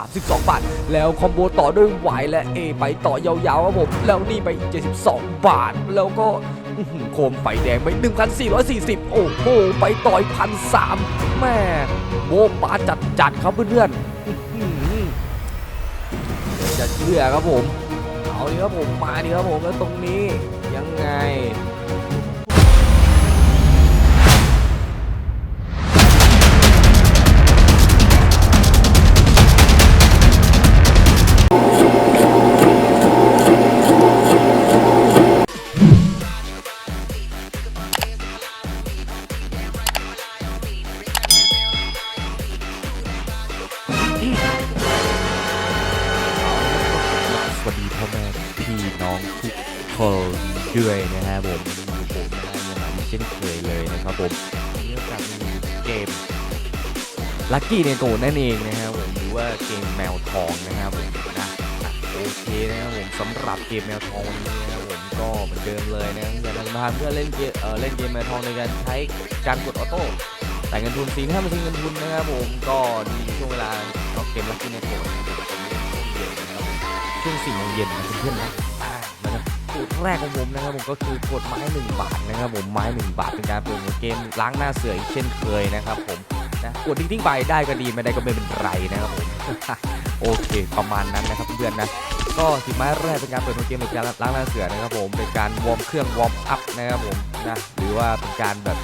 32 บาท แล้วคอมโบต่อด้วย Y และ A ไปต่อยาวๆครับผมแล้วนี่ไปอีก72 บาท แล้วก็โคมไฟแดงไป 1,440 โอ้โห ไปต่อยพันสามแม่โมปาจัดจัดครับเพื่อนๆจะเชื่อครับผม เอาดิครับผม มาดิครับผมแล้วตรงนี้ยังไง ทุกคนด้วยนะฮะผมผมนะฮะยังมาเช่นเคยเลยนะครับผมเรื่องการมีเกมลัคกี้เนโกนั่นเองนะฮะผมหรือว่าเกมแมวทองนะครับผมนะโอเคนะครับผมสำหรับเกมแมวทองวันนี้นะครับผมก็เหมือนเดิมเลยนะอยากจะพาเพื่อเล่นเกมเออเล่นเกมแมวทองในการใช้การกดออโต้แต่เงินทุนสีถ้ามันทิ้งเงินทุนนะครับผมก็มีช่วงเวลาเอาเกมลัคกี้เนโกะช่วงเย็นนะครับช่วง4โมงเย็นนะเพื่อนๆนะ สูตรแรกของผมนะครับผมก็คือกดไม้1บาทนะครับผมไม้1บาทเป็นการเปิดเกมล้างหน้าเสืออีกเช่นเคยนะครับผมนะกดทิ้งๆไปได้ก็ดีไม่ได้ก็ไม่เป็นไรนะครับผมโอเค ประมาณนั้นนะครับเพื่อนนะก็สิบไม้แรกเป็นการเปิดหัวเกมในการล้างหน้าเสือนะครับผมเป็นการวอร์มเครื่องวอร์มอัพนะครับผมนะหรือว่าเป็นการแบบ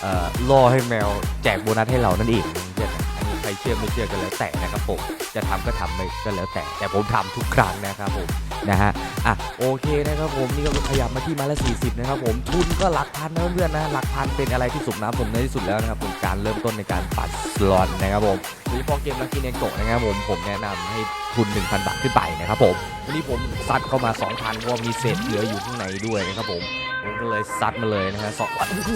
เอ่อล่อให้แมวแจกโบนัสให้เรานั่นเองเพื่อนอันนี้ใครเชื่อไม่เชื่อก็แล้วแต่นะครับผมจะทำก็ทำไม่ก็แล้วแต่แต่ผมทำทุกครั้งนะครับผม นะฮะอะโอเคนะครับผมนี่ก็ขยับมาที่มาละ 40 นะครับผมทุนก็หลักพันนะเพื่อนๆนะหลักพันเป็นอะไรที่สุดนะผมในที่สุดแล้วนะครับผมการเริ่มต้นในการปัดสลอตนะครับผมโดยเฉพาะเกมลักกี้เนโกะนะครับผมผมแนะนำให้ทุน 1,000 บาทขึ้นไปนะครับผมวันนี้ผมซัดเข้ามา 2,000เพราะว่ามีเศษเหลืออยู่ข้างในด้วยนะครับผมผมก็เลยซัดมาเลยนะฮะสองวันโอ้โห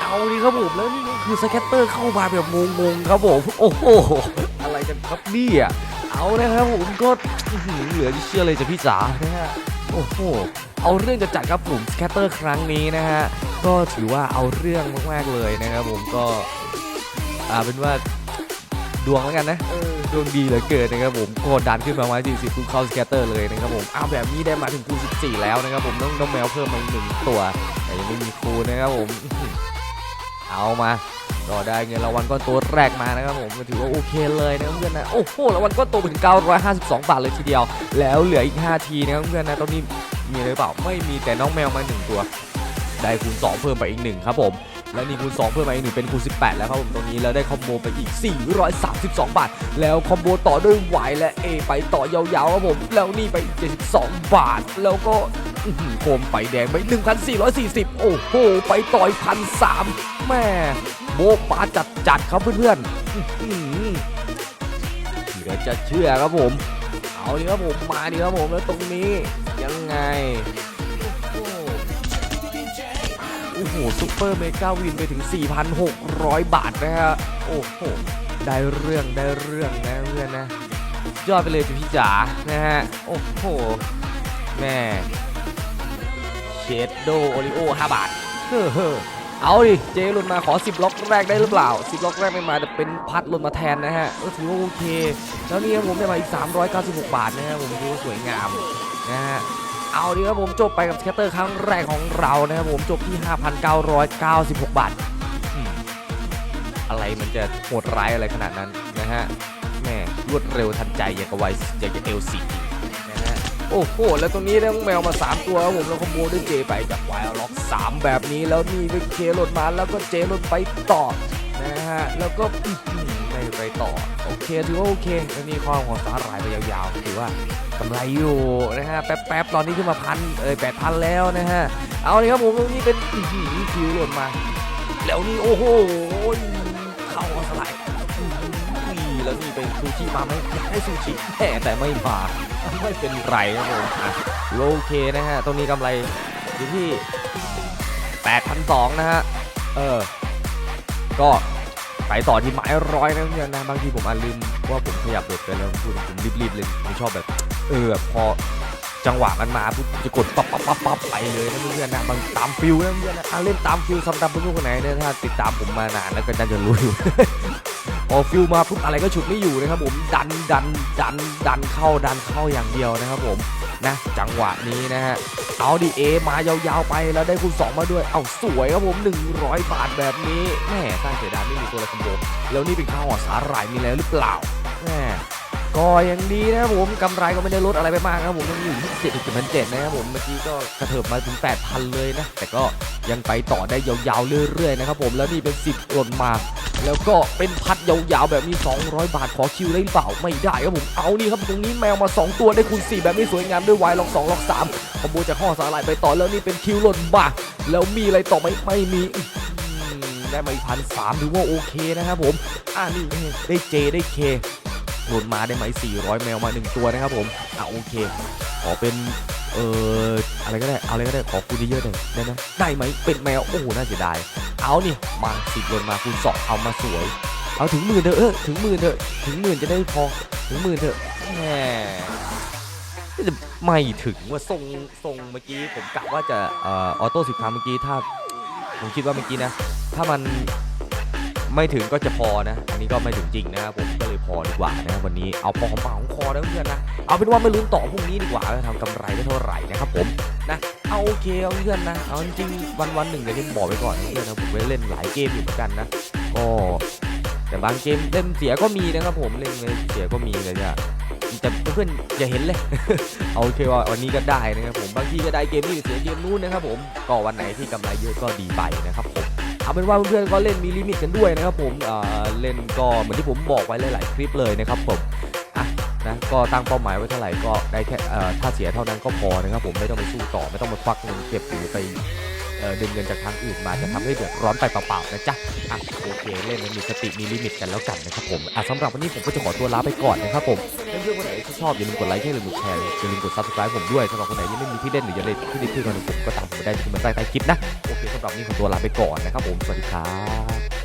เอาดีครับผมแล้วนี่คือสแกตเตอร์เข้ามาแบบงงๆครับผมโอ้โหอะไรกันครับเนี่ย เอานะครับผมก็อื้อหือเหลือที่เชื่อเลยจะพี่จ๋านะฮะโอ้โหเอาเรื่องจะจัดครับผมสแกตเตอร์ครั้งนี้นะฮะก็ถือว่าเอาเรื่องมากๆเลยนะครับผมก็อ่าเป็นว่าดวงแล้วกันนะเออดวงดีเหลือเกินนะครับผมกดดันขึ้นมาไว้40คูเข้าสแกตเตอร์เลยนะครับผมเอาแบบนี้ได้มาถึงคู14 แล้วนะครับผมต้องต้องแมวเพิ่มมาอีกหนึ่งตัว แต่ยังไม่มีคูนะครับผมอื้อหือเอามา ก็ได้เงินรางวัลก้อนตัวแรกมานะครับผมก็ถือว่าโอเคเลยนะเพื่อนนะโอ้โหรางวัลก้อนโตถึง 952 บาทเลยทีเดียว แล้วเหลืออีก 5 ทีนะครับเพื่อนนะตอนนี้มีอะไรหรือเปล่าไม่มีแต่น้องแมวมาหนึ่งตัวได้คูณ 2 เพิ่มไปอีก 1 ครับผม แล้วนี่คูณ 2 เพิ่มมาอีกหนึ่งเป็นคูณ 18 แล้วครับผมตรงนี้แล้วได้คอมโบไปอีก 432 บาท แล้วคอมโบต่อด้วย Y และ A ไปต่อยาวๆครับผม แล้วนี่ไปอีก 72 บาท แล้วก็อื้อหือโคมไฟแดงไป 1,440 โอ้โห ไปต่อยพันสามแม่ โมปาจัดจัดครับเพื่อนๆอื้อหือเหลือจะเชื่อครับผม เอาดิครับผมมาดิครับผมแล้วตรงนี้ ยังไงโอ้โหโอ้โหซุปเปอร์เมกาวินไปถึง 4,600 บาทนะฮะโอ้โหได้เรื่องได้เรื่องนะเพื่อนนะยอดไปเลยพี่จ๋านะฮะโอ้โหแม่เชดโดโอริโอ5บาทเฮ้อ เอาดิ เจหลุนมาขอ 10 ล็อกแรกได้หรือเปล่า 10 ล็อกแรกไม่มาแต่เป็นพัดหลุนมาแทนนะฮะก็ถือว่าโอเค แล้วนี่ครับผมได้มาอีก 396 บาทนะฮะผมถือว่าสวยงามนะฮะเอาดีครับผมจบไปกับสแคตเตอร์ครั้งแรกของเรานะครับผมจบที่ 5,996 บาท อะไรมันจะโหดร้ายอะไรขนาดนั้นนะฮะแม่รวดเร็วทันใจอย่างกับไวอย่างกับเอลซี โอ้โห แล้วตรงนี้ได้งแมวมา 3 ตัวครับผมแล้วคอมโบด้วยเจไปจากไวล็อก3 แบบนี้แล้วนี่ไปเคลดมาแล้วก็เจลดไปต่อนะฮะแล้วก็ไม่ไปต่อโอเคถือว่าโอเคแล้วนี่ข้อของสาหร่ายไปยาวๆถือว่ากำไรอยู่นะฮะแป๊บๆตอนนี้ขึ้นมาพันเอ้ยแปดพันแล้วนะฮะเอาเลยครับผมตรงนี้เป็นอื้อหือคิวหล่นมา แล้วนี่โอ้โหเข้าเอาสไลด์ แล้วนี่เป็นซูชิมาไหมอยากให้ซูชิแต่แต่ไม่มาไม่เป็นไรครับผมอะโอเคนะฮะตรงนี้กำไรอยู่ที่8,200นะฮะเออก็ไปต่อที่ไม้ร้อยนะเพื่อนนะบางทีผมอาจลืมว่าผมขยับรถไปแล้วพูดผมรีบๆเลยผมชอบแบบ เออพอจังหวะมันมาปุ๊บจะกดปั๊บปั๊บปั๊บปั๊บไปเลยนะเพื่อนนะบางตามฟิลนะเพื่อนนะเล่นตามฟิลสำหรับเพื่อนคนไหนเนี่ยถ้าติดตามผมมานานแล้วก็น่าจะรู้อยู่ พอฟิลมาปุ๊บอะไรก็ฉุดไม่อยู่นะครับผมดันดันดันดันเข้าดันเข้าอย่างเดียวนะครับผมนะจังหวะนี้นะฮะเอาดีเอมายาวๆไปแล้วได้คูณสองมาด้วย เอาสวยครับผม 100 บาทแบบนี้แม่สร้างเสียดายไม่มีตัวละคอมโบแล้วนี่เป็นข้าวหอสาหร่ายมีแล้วหรือเปล่าแม่ ก็ยังดีนะครับผมกำไรก็ไม่ได้ลดอะไรไปมากครับผมยังอยู่ที่เจ็ดจุดพันเจ็ดนะครับผมเมื่อกี้ก็กระเถิบมาถึง 8,000 เลยนะ แต่ก็ยังไปต่อได้ยาวๆเรื่อยๆนะครับผมแล้วนี่เป็น 10หล่นมา แล้วก็เป็นพัดยาวๆแบบนี้ 200 บาทขอคิวได้หรือเปล่าไม่ได้ครับผมเอานี่ครับตรงนี้แมวมา 2 ตัวได้คูณ4แบบนี้สวยงามด้วยวายล็อก2ล็อก3คอมโบจากข้อสาหร่ายไปต่อแล้วนี่เป็นคิวหล่นมาแล้วมีอะไรต่อไหมไม่มีได้มาอีกพันสามถือว่าโอเคนะครับผมอ่านี่ได้เจได้เค หล่นมาได้ไหม400 แมวมา1ตัวนะครับผมอะโอเค ขอเป็นเอ่ออะไรก็ได้เอาอะไรก็ได้ขอคูณเยอะๆหน่อยได้ไหมได้ไหมเป็นแมวโอ้โหน่าเสียดายเอานี่มาสิบลนมาคูณสองเอามาสวย เอาถึงหมื่นเถอะเออถึงหมื่นเถอะถึงหมื่นจะได้พอถึงหมื่นเถอะแหมไม่ถึงว่าทรงทรงเมื่อกี้ผมกะว่าจะเอ่อออโต้สิบครั้งเมื่อกี้ถ้าผมคิดว่าเมื่อกี้นะ ถ้ามัน ไม่ถึงก็จะพอนะ อันนี้ก็ไม่ถึงจริงนะครับผมก็เลยพอดีกว่านะครับวันนี้เอาพอของปากของคอนะเพื่อนนะ เอาเป็นว่าไม่ลุ้นต่อพรุ่งนี้ดีกว่าว่าทำกำไรได้เท่าไหร่นะครับผมนะเอาโอเคเอาเพื่อนนะเอาจริงวันวันหนึ่งเดี๋ยวนี้บอกไปก่อนนะเพื่อนนะผมไปเล่นหลายเกมอยู่เหมือนกันนะก็แต่บางเกมเล่นเสียก็มีนะครับผมเล่นเสียก็มีเลยจ้ะแต่เพื่อนอย่าเห็นเลย เอาโอเคว่าวันนี้ก็ได้นะครับผมบางทีก็ได้เกมนี้เสียเกมนู้นนะครับผมก็วันไหนที่กำไรเยอะก็ดีไปนะครับ เอาเป็นว่าเพื่อนๆก็เล่นมีลิมิตกันด้วยนะครับผมเเล่นก็เหมือนที่ผมบอกไว้หลายๆคลิปเลยนะครับผมนะก็ตั้งเป้าหมายไว้เท่าไหร่ก็ได้แค่ถ้าเสียเท่านั้นก็พอนะครับผมไม่ต้องไปสู้ต่อไม่ต้องมาควักเงินเก็บหรือไปเดึงเงินจากทางอื่นมาจะทำให้เดือดร้อนไปเปล่าๆนะจ๊ะอะโอเคเล่นมีสติมีลิมิตกันแล้วกันนะครับผมอะสำหรับวันนี้ผมก็จะขอตัวลาไปก่อนนะครับผมเพื่อนๆคนไหนที่ชอบอย่าลืมกดไลค์อย่าลืมกดแชร์อย่าลืมกด subscribe ผมด้วยสำหรับคนไหนที่ไม่มีที่เล่นหรืออยากเล่นที่เล่นที่กันผมก็ตามผมได้ที่มเมนใต้คลิปนะ สำหรับนนี้ขอตัวลาไปก่อนนะครับผม สวัสดีครับ